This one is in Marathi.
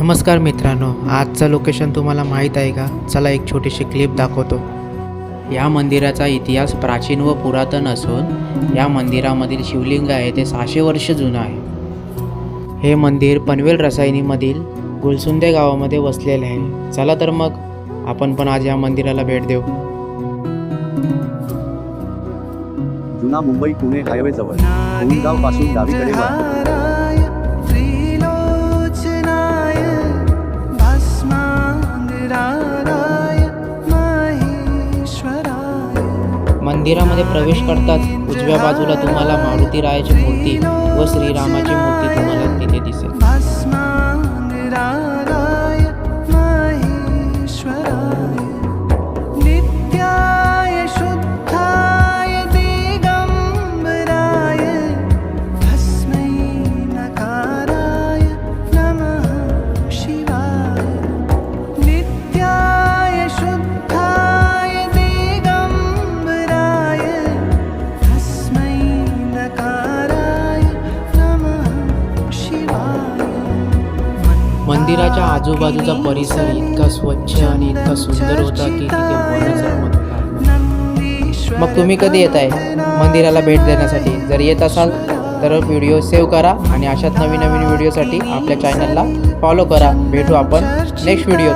नमस्कार मित्रांनो आजचं लोकेशन तुम्हाला माहीत आहे का? चला एक छोटीशी क्लिप दाखवतो. या मंदिराचा इतिहास प्राचीन व पुरातन असून या मंदिरामधील शिवलिंग आहे ते सहाशे वर्ष जुनं आहे. हे मंदिर पनवेल रसायनीमधील गुलसुंदे गावामध्ये वसलेले आहे. चला तर मग आपण पण आज या मंदिराला भेट देऊ. जुना मुंबई पुणे हायवे जवळ. पासून डावीकडे मंदिरामध्ये प्रवेश करताच उजव्या बाजूला तुम्हाला मारुती रायाची मूर्ती व श्रीरामाची मूर्ती तुम्हाला तिथे दिसेल. मंदिराच्या आजूबाजूचा परिसर इतका स्वच्छ आणि इतका सुंदर होता की तिथे मनच रमत मग तुम्ही कधी येत आहे? मंदिराला भेट देण्यासाठी. जर येत असाल तर व्हिडिओ सेव्ह करा आणि अशाच नवीन नवीन व्हिडिओसाठी आपल्या चॅनलला फॉलो करा. भेटू आपण नेक्स्ट व्हिडिओ